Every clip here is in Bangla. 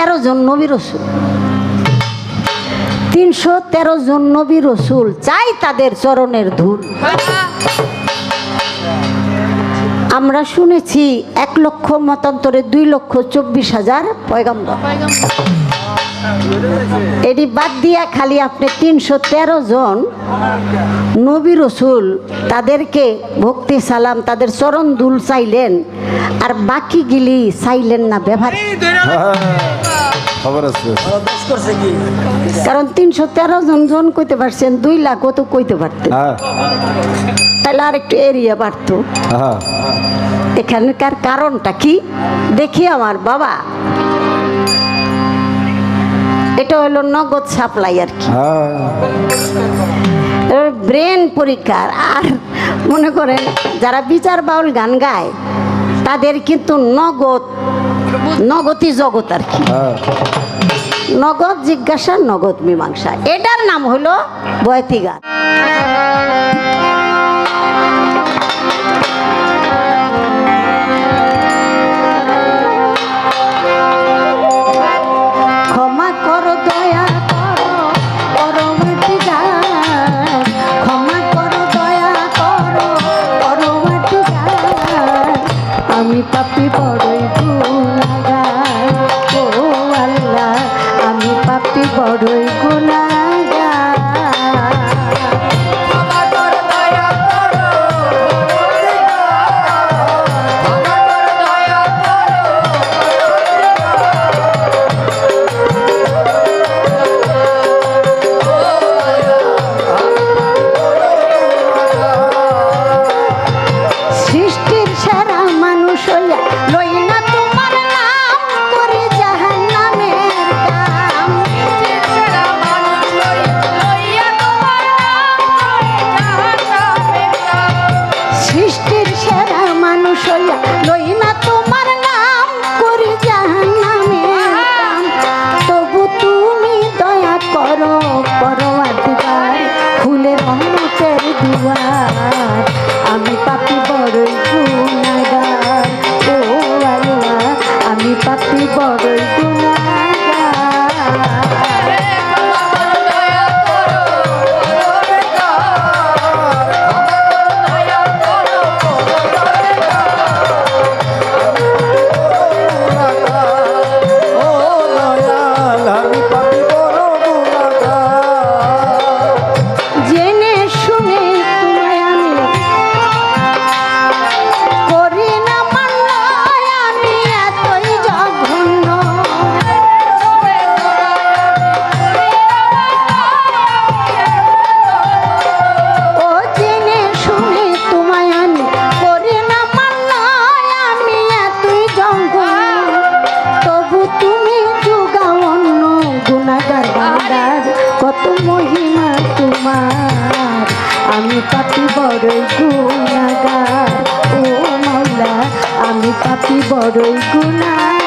তেরো জন নবী রসুল। তিনশো তেরো জন নবী রসুল চাই তাদের চরণের ধূল। আমরা শুনেছি এক লক্ষ মতান্তরে দুই লক্ষ চব্বিশ হাজার পয়গাম্বর। এটি বাদ দিয়া খালি আপনি তিনশো তেরো জন নবী রসুল তাদেরকে ভক্তি সালাম তাদের চরণ দুল চাইলেন আর বাকি গিলি চাইলেন না ব্যবহার। হ্যাঁ, কারণ তিনশো তেরো জন জন কইতে পারছেন দুই লাখ তো কইতে পারতেন। হ্যাঁ। তাহলে আর একটু এরিয়া বাড়তো। হ্যাঁ। এখানকার কারণটা কি? দেখি আমার বাবা। এটা হলো নগদ সাপ্লাই আর কি। হ্যাঁ। ব্রেন পরীক্ষার আর মনে করেন যারা বিচার বাউল গান গায় তাদের কিন্তু নগদ নগতি জগৎ আর কি। হ্যাঁ। নগদ জিজ্ঞাসা নগদ মীমাংসা। এটার নাম হলো বয়তি গান। আমি পাপি বড়ই গুণাগার। ও মাওলা আমি পাপি বড়ই গুণাগার।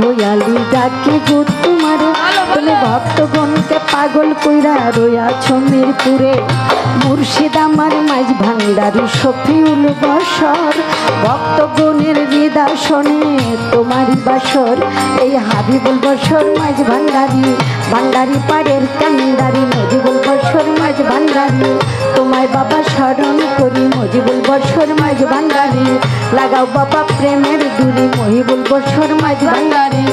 твоя. মিরপুরে মুর্শিদ আমার মাঝ ভান্ডারি শফিউল বসর। ভক্তগণের হৃদাসনে তোমারই বাসর। এই হাবিবুল বসর মাঝ ভান্ডারি ভান্ডারি পাড়ের কান্ডারি, নজিবুল বসর মাঝ ভান্ডারি। তোমায় বাবা স্মরণ করি মজিবুল বসর মাঝ ভান্ডারি। লাগাও বাবা প্রেমের দুরি মহিবুল বসর মাঝ ভান্ডারি।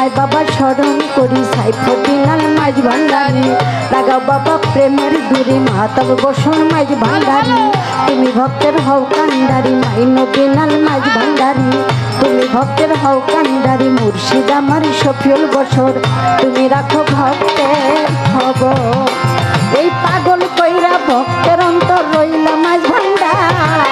তোমায় বাবা স্মরণ করি সাইফুদ্দিনাল মাঝ ভান্ডারি। লাগাও বাবা প্রেমের দুরি মাতাব বসর মাঝ ভান্ডারি। তুমি ভক্তের হও কান্ডারি মাইন বিনাল মাঝ ভান্ডারি। তুমি ভক্তের হও কান্ডারি, মুর্শিদ আমার সফিউল বসর। তুমি রাখো ভক্তের হব এই পাগল কইরা ভক্তের অন্তর রইল মাঝ ভান্ডার।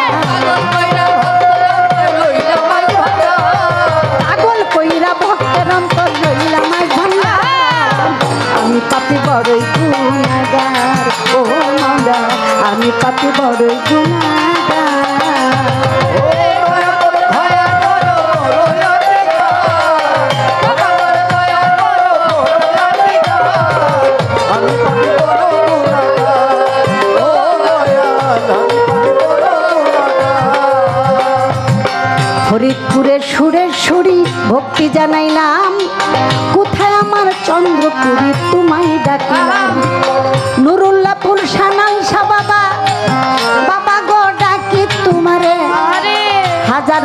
পাপি বড়ই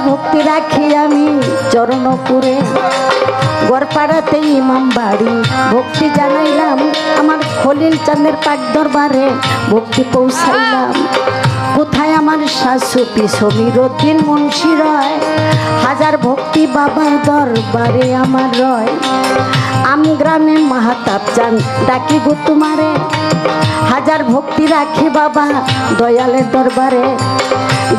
ভক্তি রাখি আমি চরণপুরে। গড়পাড়াতে ইমাম বাড়ি। ভক্তি জানাইলাম আমার খলিল চাঁদের পাক দরবারে। ভক্তি পৌঁছাইলাম। আমার শাশুপি সমীরদ্দিন মুন্সি রয়। হাজার ভক্তি বাবার দরবারে আমার রয়। আম গ্রামে মাহাতাপ চান, ডাকি গো তোমারে। হাজার ভক্তি রাখি বাবা দয়ালের দরবারে।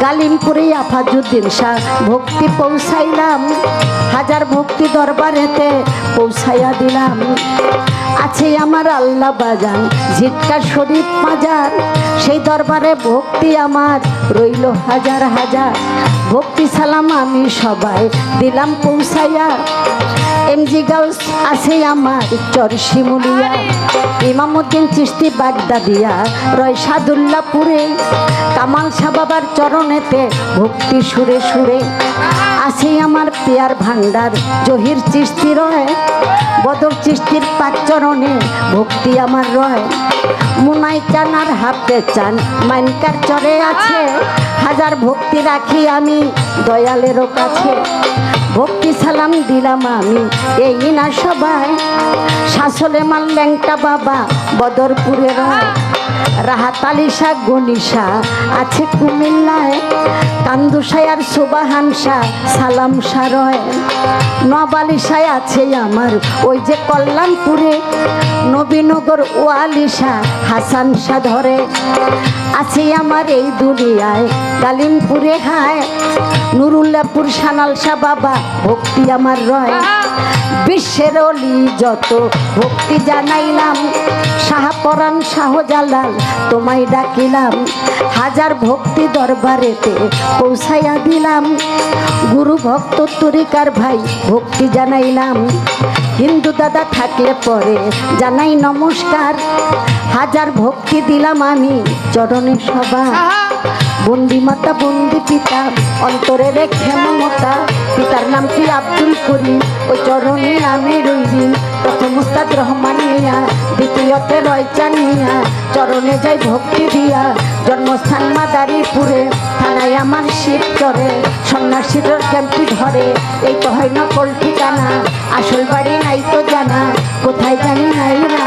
গালিমপুরে আফাজুদ্দিন শাহ, ভক্তি পৌঁছাইলাম। দরবারেতে পৌঁছাইয়া দিলাম। আছে আমার আল্লাহ বাজান ঝিটকা শরীফ মাজার। সেই দরবারে ভক্তি আমার রইল হাজার হাজার। ভক্তি সালাম আমি সবাই দিলাম পৌঁছাইয়া। এমজি গাউস আছে আমার চর শিমুলিয়া। ইমামুদ্দিন চিস্তি বাগদাদিয়া, রয় সাদুল্লাপুরে। কামাল শাহ বাবার চরণেতে ভক্তি সুরে সুরে। আছে আমার পেয়ার ভান্ডার জহির চিস্তি রয় বদর চিস্তির পাক চরণে ভক্তি আমার রয়। মুনাই চান আর হাফতে চান, মাইনকার চরে আছে। হাজার ভক্তি রাখি আমি দয়ালেরও কাছে। ভক্তি সালাম দিলাম আমি, এই না সবাই। শাসলে মাল ল্যাংটা বাবা বদরপুরে রয় রাহাত আলিশা গনিশা, আছে কুমিল্লায়। কান্দুসায় আর সুবাহান শাহ সালাম সারয় নবালিশায় আছে আমার ওই যে কল্যাণপুরে। নবীনগর ওয়ালিশা হাসান শাহ ধরে। আছে আমার এই দুনিয়ায় কালিমপুরে হায়। নুরুল্লাপুর সানাল বাবা, ভক্তি আমার রয়। বিশ্বের অলি যত, ভক্তি জানাইলাম। শাহপরাণ শাহজালাল তোমায় ডাকিলাম, হাজার ভক্তি দরবারেতে পৌঁছাইয়া দিলাম। গুরু ভক্ত তরিকার ভাই, ভক্তি জানাইলাম। হিন্দু দাদা থাকলে পরে জানাই নমস্কার। হাজার ভক্তি দিলাম আমি চরণে সবা বন্দি মাতা, বন্দি পিতা, অন্তরে রেখে পিতার নাম কি আব্দুল করিম। ও চরণে আমি রইলি। প্রথম উস্তাদ রহমান মিয়া দ্বিতীয়তে রয়চান মিয়া চরণে যাই ভক্তি দিয়া, জন্মস্থান মাদারীপুরে। থানায় আমার শিব চরে সন্ন্যাসীর ক্যাম্পটি ধরে। এই তো হয় নকল ঠিকানা, আসল বাড়ি নাই তো জানা। কোথায় জানি নাই রাপানা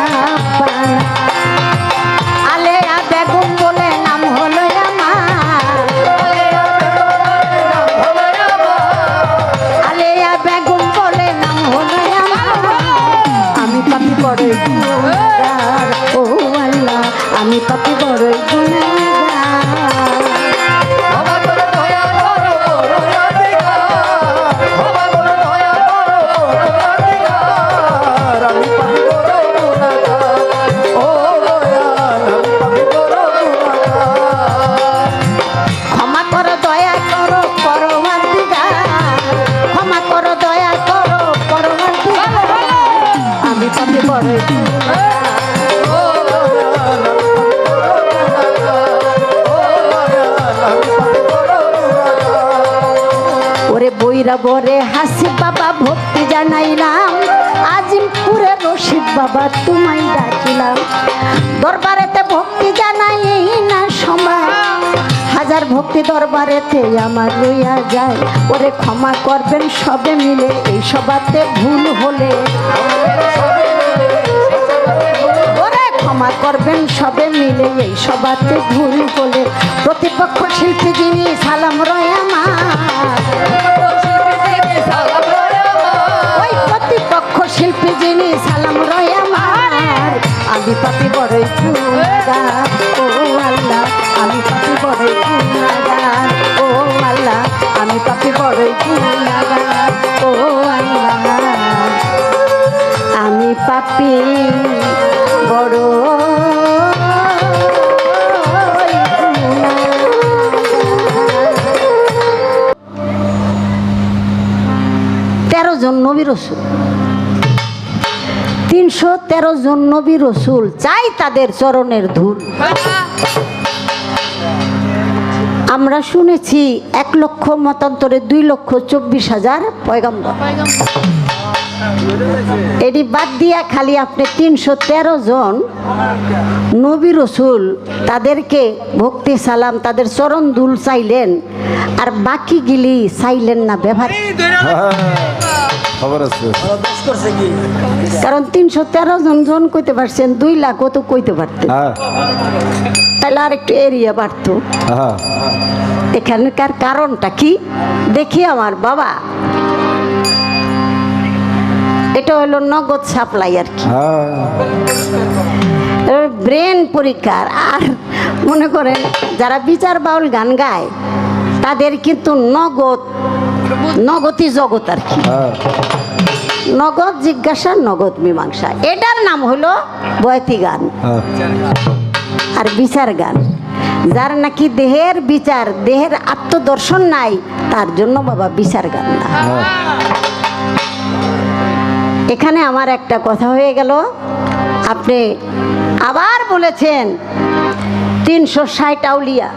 ওরে হাসি বাবা ভক্তি জানাইলাম। আজিমপুরে রশিদ বাবা তোমায় ডাকিলাম। দরবারেতে ভক্তি জানাই না সময়। হাজার ভক্তি দরবারেতে আমার লইয়া যায়। ওরে ক্ষমা করবেন সবে মিলে এই সবাতে ভুল হলে। ক্ষমা করবেন সবে মিলে এই সবাতে ভুল বলে প্রতিপক্ষ শিল্পী যিনি সালাম রয় আমার। যিনি সালাম রয় আমার। আমি পাপি বড়ই গুণাগার ও আল্লাহ আমি পাপি বড়ই গুণাগার ও আল্লাহ আমি পাপি বড়ই গুণাগার ও আল্লাহ। আমি পাপি বড় তেরো জন তিনশো তেরো জন নবী রসুল চাই তাদের চরণের ধূল। আমরা শুনেছি এক লক্ষ মতান্তরে দুই লক্ষ চব্বিশ হাজার পয়গাম্বর। এটি বাদ দিয়া খালি আপনি তিনশো তেরো জন নবী রসুল তাদেরকে ভক্তি সালাম তাদের চরণ দুল চাইলেন আর বাকি গিলি চাইলেন না ব্যবহার। হ্যাঁ, খবর আছে। কারণ তিনশো তেরো জন জন কইতে পারছেন দুই লাখ তো কইতে পারতেন। হ্যাঁ। তাহলে আর একটু এরিয়া বাড়তো। হ্যাঁ। এখানকার কারণটা কি? দেখি আমার বাবা। এটা হলো নগদ সাপ্লাই আর কি। হ্যাঁ। ব্রেন পরীক্ষার আর মনে করেন যারা বিচার বাউল গান গায় তাদের কিন্তু নগদ নগতি জগৎ আর কি। হ্যাঁ। নগদ জিজ্ঞাসা নগদ মীমাংসা। এটার নাম হলো বয়তি গান। হ্যাঁ। আর বিচার গান। যার নাকি দেহের বিচার দেহের আত্মদর্শন নাই তার জন্য বাবা বিচার গান না। এখানে আমার একটা কথা হয়ে গেল। আপনি আবার বলেছেন তিনশো ষাট আউলিয়া।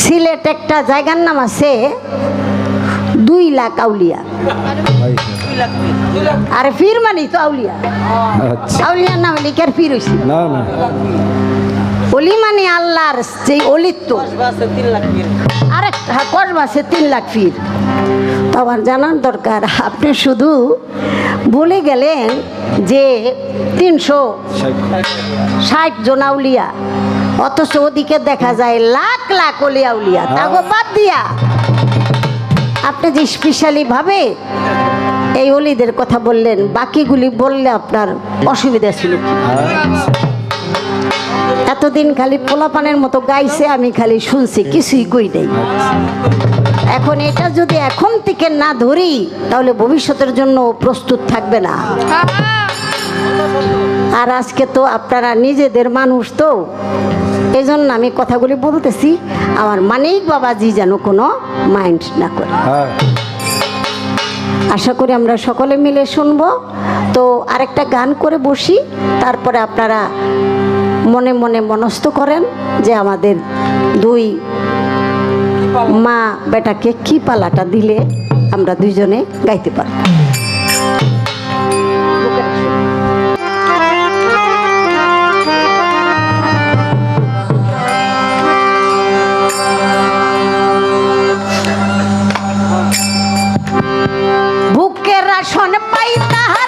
সিলেট একটা জায়গার নাম আছে দুই লাখ আউলিয়া। ভাই, আর ফির মানি তো আউলিয়া। আচ্ছা। আউলিয়ার নাম লিখার ফির না অলি মানে আল্লাহর সেই অলিত্ব। আরেকটা হ্যাঁ, কসবা আছে তিন লাখ ফির। তো আমার জানার দরকার। আপনি শুধু বলে গেলেন যে তিনশো ষাট জন আউলিয়া অথচ ওদিকে দেখা যায় লাখ লাখ অলিয়া উলিয়া তাগো বাদ দিয়া। আপনি যে স্পেশালি ভাবে এই অলিদের কথা বললেন বাকিগুলি বললে আপনার অসুবিধা ছিল এতদিন খালি পোলাপানের মতো গাইছে আমি খালি শুনছি কিছুই কই নাই। এখন এটা যদি এখন থেকে না ধরি তাহলে ভবিষ্যতের জন্য প্রস্তুত থাকবে না। আর আজকে তো আপনারা নিজেদের মানুষ তো এই জন্য আমি কথাগুলি বলতেছি আমার মানিক বাবাজি যেন কোনো মাইন্ড না করে। হ্যাঁ। আশা করি আমরা সকলে মিলে শুনব। তো আরেকটা গান করে বসি তারপরে আপনারা মনে মনে মনস্থ করেন যে আমাদের দুই মা বেটাকে কি পালাটা দিলে আমরা দুইজনে গাইতে পারব? বুকের আসন পাই তাহা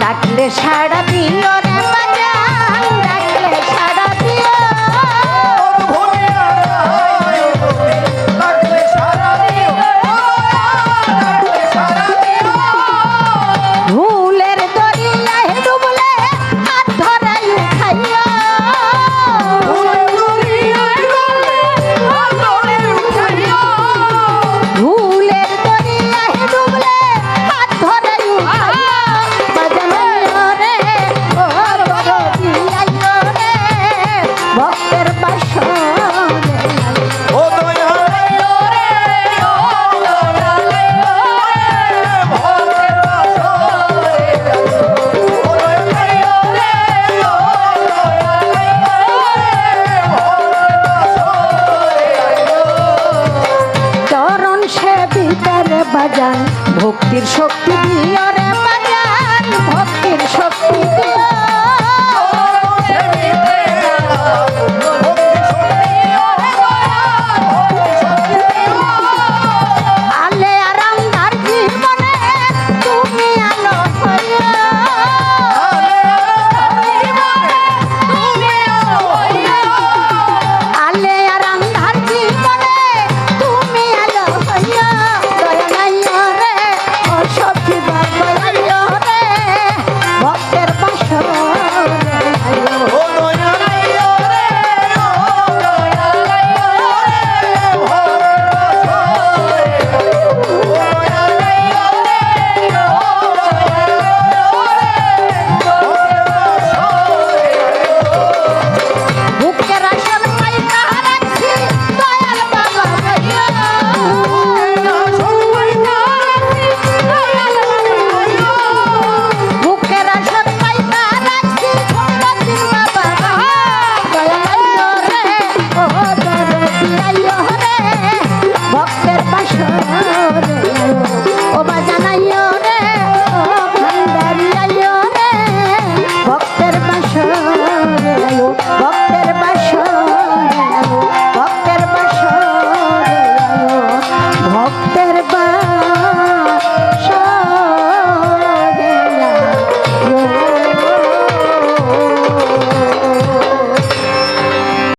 ডাকলে সারা দিও রে বাজান